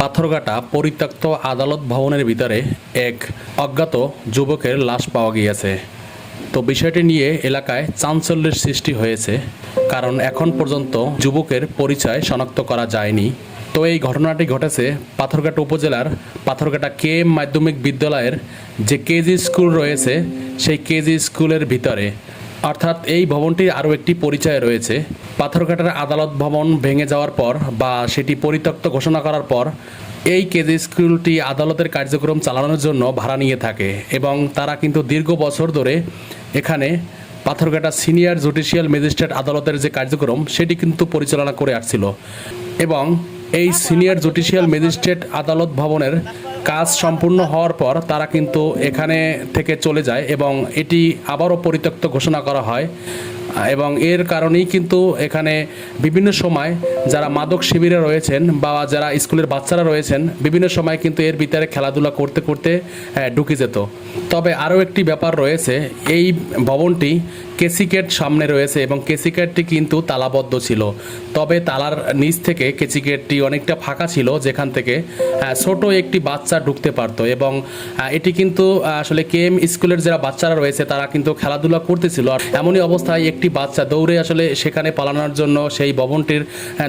পাথরঘাটা পরিত্যক্ত আদালত ভবনের ভিতরে এক অজ্ঞাত যুবকের লাশ পাওয়া গিয়েছে। তো বিষয়টি নিয়ে এলাকায় চাঞ্চল্যের সৃষ্টি হয়েছে, কারণ এখন পর্যন্ত যুবকের পরিচয় শনাক্ত করা যায়নি। তো এই ঘটনাটি ঘটেছে পাথরঘাটা উপজেলার পাথরঘাটা কে মাধ্যমিক বিদ্যালয়ের যে কেজি স্কুল রয়েছে, সেই কেজি স্কুলের ভিতরে। অর্থাৎ এই ভবনটির আরও একটি পরিচয় রয়েছে। পাথরঘাটার আদালত ভবন ভেঙে যাওয়ার পর বা সেটি পরিত্যক্ত ঘোষণা করার পর, এই কেজি স্কুলটি আদালতের কার্যক্রম চালানোর জন্য ভাড়া নিয়ে থাকে এবং তারা কিন্তু দীর্ঘ বছর ধরে এখানে পাথরঘাটা সিনিয়র জুডিশিয়াল ম্যাজিস্ট্রেট আদালতের যে কার্যক্রম, সেটি কিন্তু পরিচালনা করে আসছিল। এবং এই সিনিয়র জুডিশিয়াল ম্যাজিস্ট্রেট আদালত ভবনের কাজ সম্পূর্ণ হওয়ার পর তারা কিন্তু এখানে থেকে চলে যায় এবং এটি আবারও পরিত্যক্ত ঘোষণা করা হয়। এবং এর কারণেই কিন্তু এখানে বিভিন্ন সময় যারা মাদক শিবিরে রয়েছেন বা যারা স্কুলের বাচ্চারা রয়েছেন, বিভিন্ন সময় কিন্তু এর ভিতরে খেলাধুলা করতে করতে ঢুকে যেত। তবে আরও একটি ব্যাপার রয়েছে, এই ভবনটি কেসিকেট সামনে রয়েছে এবং কেসিকেটটি কিন্তু তালাবদ্ধ ছিল। তবে তালার নিচ থেকে কেসিকেটটি অনেকটা ফাঁকা ছিল, যেখান থেকে ছোট একটি বাচ্চা ঢুকতে পারতো এবং এটি কিন্তু আসলে কে এম স্কুলের যারা বাচ্চারা রয়েছে, তারা কিন্তু খেলাধুলা করতেছিল। আর এমনই অবস্থায় একটি বাচ্চা দৌড়ে আসলে সেখানে পালানোর জন্য সেই ভবনটির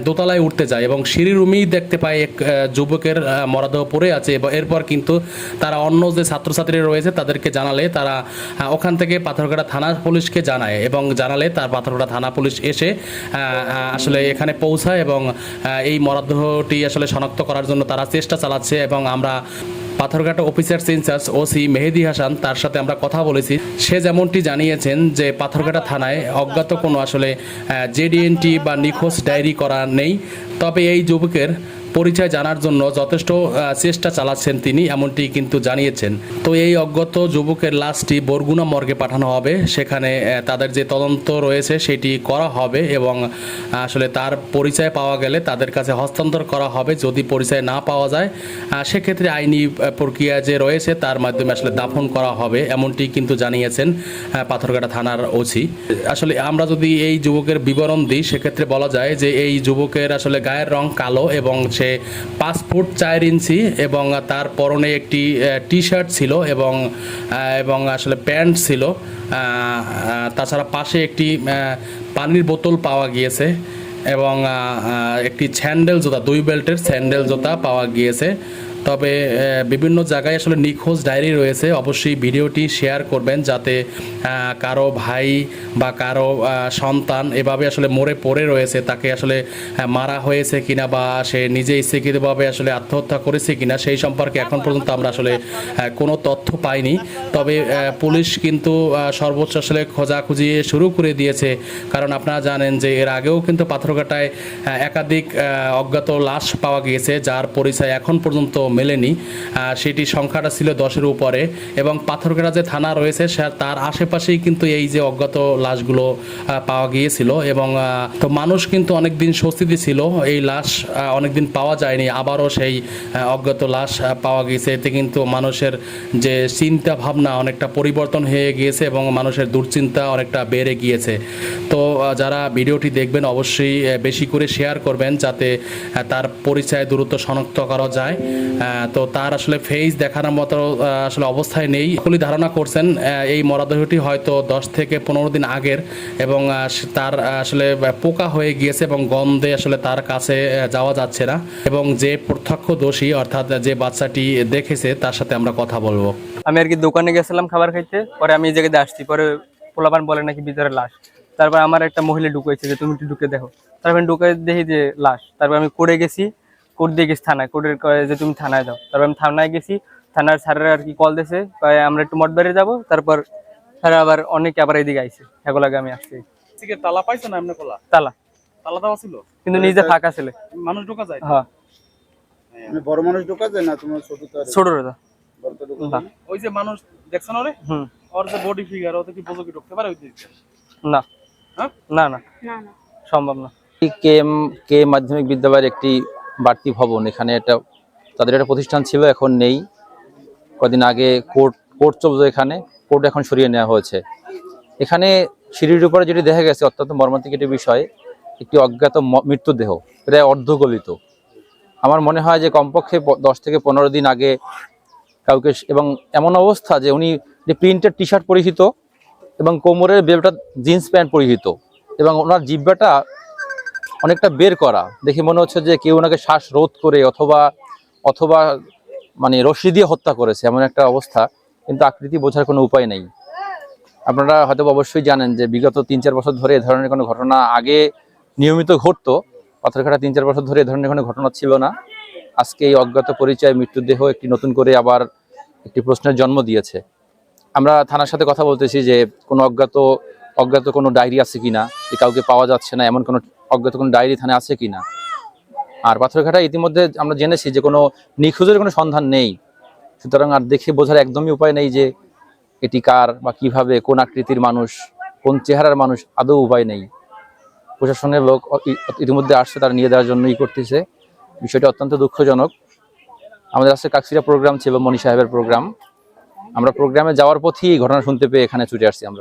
দোতলায় উঠতে যায় এবং সিঁড়ি রুমেই দেখতে পায় এক যুবকের মরাদেহ পড়ে আছে এবং এরপর কিন্তু তারা অন্য যে ছাত্রছাত্রী রয়েছে, তাদেরকে জানালে তারা ওখান থেকে পাথরঘাটা থানা পুলিশকে জানায় এবং জানালে তার পাথরঘাটা থানা পুলিশ এসে আসলে এখানে পৌঁছায় এবং এই মরদেহটি আসলে শনাক্ত করার জন্য তারা চেষ্টা চালাচ্ছে এবং আমরা Patharghata officer in charge OC Mehedi Hasan তার সাথে আমরা কথা বলেছি। সে যেমনটি জানিয়েছেন যে পাথরঘাটা থানায় অজ্ঞাত কোনো আসলে জেডিএনটি বা নিখোঁজ ডায়েরি করা নেই। তবে এই যুবকের পরিচয় জানার জন্য যথেষ্ট চেষ্টা চালাচ্ছেন তিনি, এমনটি কিন্তু জানিয়েছেন। তো এই অজ্ঞাত যুবকের লাশটি বরগুনা মর্গে পাঠানো হবে। সেখানে তাদের যে তদন্ত রয়েছে সেটি করা হবে এবং আসলে তার পরিচয় পাওয়া গেলে তাদের কাছে হস্তান্তর করা হবে। যদি পরিচয় না পাওয়া যায় সেক্ষেত্রে আইনি প্রক্রিয়া যে রয়েছে তার মাধ্যমে আসলে দাফন করা হবে, এমনটি কিন্তু জানিয়েছেন পাথরঘাটা থানার ওসি। আসলে আমরা যদি এই যুবকের বিবরণ দিই, সেক্ষেত্রে বলা যায় যে এই যুবকের আসলে গায়ের রং কালো এবং সে ফুট চার ইঞ্চি এবং তার পরনে একটি টি শার্ট ছিল এবং এবং আসলে প্যান্ট ছিল। তাছাড়া পাশে একটি পানির বোতল পাওয়া গিয়েছে এবং একটি স্যান্ডেল জুতা, দুই বেল্টের স্যান্ডেল জুতা পাওয়া গিয়েছে। তবে বিভিন্ন জায়গায় আসলে নিখোঁজ ডায়েরি রয়েছে। অবশ্যই ভিডিওটি শেয়ার করবেন যাতে কারও ভাই বা কারও সন্তান এভাবে আসলে মরে পড়ে রয়েছে তাকে আসলে মারা হয়েছে কিনা বা সে নিজে ইচ্ছাকৃতভাবে আসলে আত্মহত্যা করেছে কিনা সেই সম্পর্কে এখন পর্যন্ত আমরা আসলে কোনো তথ্য পাইনি। তবে পুলিশ কিন্তু সর্বোচ্চ আসলে খোঁজাখুঁজি শুরু করে দিয়েছে। কারণ আপনারা জানেন যে এর আগেও কিন্তু পাথরঘাটায় একাধিক অজ্ঞাত লাশ পাওয়া গিয়েছে যার পরিচয় এখন পর্যন্ত মেলেনি। সেটি সংখ্যাটা ছিল দশের উপরে এবং পাথরঘাটা যে থানা রয়েছে তার আশেপাশেই কিন্তু এই যে অজ্ঞাত লাশগুলো পাওয়া গিয়েছিল এবং তো মানুষ কিন্তু অনেকদিন স্বস্তিতে ছিল। এই লাশ অনেকদিন পাওয়া যায়নি। আবারও সেই অজ্ঞাত লাশ পাওয়া গিয়েছে। এতে কিন্তু মানুষের যে চিন্তা ভাবনা অনেকটা পরিবর্তন হয়ে গিয়েছে এবং মানুষের দুশ্চিন্তা অনেকটা বেড়ে গিয়েছে। তো যারা ভিডিওটি দেখবেন অবশ্যই বেশি করে শেয়ার করবেন যাতে তার পরিচয় দূরত্ব শনাক্ত করা যায়। তো তার আসলে ফেস দেখানোর মতো আসলে অবস্থায় নেই। সকলেই ধারণা করছেন এই মরদেহটি হয়তো দশ থেকে পনেরো দিন আগের এবং তার আসলে পোকা হয়ে গিয়েছে এবং গন্ধে আসলে তার কাছে যাওয়া যাচ্ছে না। এবং যে প্রত্যক্ষ দোষী অর্থাৎ যে বাচ্চাটি দেখেছে, তার সাথে আমরা কথা বলব। আমি আর কি দোকানে গেছিলাম খাবার খাইতে, পরে আমি এই আসছি, পরে পোলাপান বলে নাকি ভিতরে লাশ। তারপর আমার একটা মহিলা ঢুকেছে যে তুমি একটু ঢুকে দেখো। তারপর আমি ঢুকে দেখি যে লাশ। তারপর আমি কোর্টে গেছি। কোর্ট দিয়ে গেছি থানায়। কোর্টের যে তুমি থানায় যাও। তারপর আমি থানায় গেছি। থানার স্যারের আর কি কল দিয়েছে আমরা একটু মঠবাড়ি যাব। তারপর স্যার আবার অনেকে আবার এদিকে আইছে। এগুলাকে আমি আসছি। থেকে তালা পাইছে না এমনি খোলা? তালা। তালা দেওয়া ছিল? কিন্তু নিজে ফাঁকা ছিল। মানুষ ঢোকা যায়? হ্যাঁ। মানে বড় মানুষ ঢোকা যায় না তোমার ছোট ছোট না? ওই যে মানুষ দেখছেন ওরে? হুম। ওর যে বডি ফিগার ওতে কি বোঝো কি ঢুকতে পারে ওই দিকে? না। না? না সম্ভব না। কে এম কে মাধ্যমিক বিদ্যালয়ের একটি বাড়তি ভবন এখানে একটা তাদের একটা প্রতিষ্ঠান ছিল এখন নেই। কদিন আগে কোর্ট কোর্ট চলতো এখানে কোর্ট এখন সরিয়ে নেওয়া হয়েছে। এখানে সিঁড়ির উপরে যেটি দেখা গেছে অত্যন্ত মর্মান্তিক একটি বিষয় একটি অজ্ঞাত ম- মৃতদেহ প্রায় অর্ধগলিত। আমার মনে হয় যে কমপক্ষে দশ থেকে পনেরো দিন আগে কাউকে এবং এমন অবস্থা যে উনি যে প্রিন্টেড টি শার্ট পরিহিত এবং কোমরের বেলটা জিন্স প্যান্ট পরিহিত এবং ওনার জিব্বাটা অনেকটা বের করা। দেখে মনে হচ্ছে যে কেউ ওনাকে শ্বাস রোধ করে অথবা অথবা মানে রশি দিয়ে হত্যা করেছে, এমন একটা অবস্থা। কিন্তু আকৃতি বোঝার কোনো উপায় নেই। আপনারা হয়তো অবশ্যই জানেন যে বিগত তিন চার বছর ধরে এ ধরনের কোনো ঘটনা আগে নিয়মিত ঘটতো। পাথরঘাটা তিন চার বছর ধরে এ ধরনের কোনো ঘটনা ছিল না। আজকে এই অজ্ঞাত পরিচয়, মৃত্যুদেহ একটি নতুন করে আবার একটি প্রশ্নের জন্ম দিয়েছে। আমরা থানার সাথে কথা বলতেছি যে কোনো অজ্ঞাত অজ্ঞাত কোনো ডায়েরি আছে কিনা, যে কাউকে পাওয়া যাচ্ছে না, এমন কোনো অজ্ঞাত কোনো ডায়েরি থানায় আছে কিনা। আর পাথরঘাটা ইতিমধ্যে আমরা জেনেছি যে কোনো নিখোঁজের কোনো সন্ধান নেই। সুতরাং আর দেখে বোঝার একদমই উপায় নেই যে এটি কার বা কীভাবে, কোন আকৃতির মানুষ, কোন চেহারার মানুষ, আদৌ উপায় নেই। প্রশাসনের লোক ইতিমধ্যে আসছে, তারা নিয়ে দেওয়ার জন্যই করতেছে। বিষয়টা অত্যন্ত দুঃখজনক। আমাদের আজকে কাকসিরা প্রোগ্রাম ছিল মনি সাহেবের প্রোগ্রাম। আমরা প্রোগ্রামে যাওয়ার পথেই ঘটনা শুনতে পেয়ে এখানে ছুটে আসছি আমরা।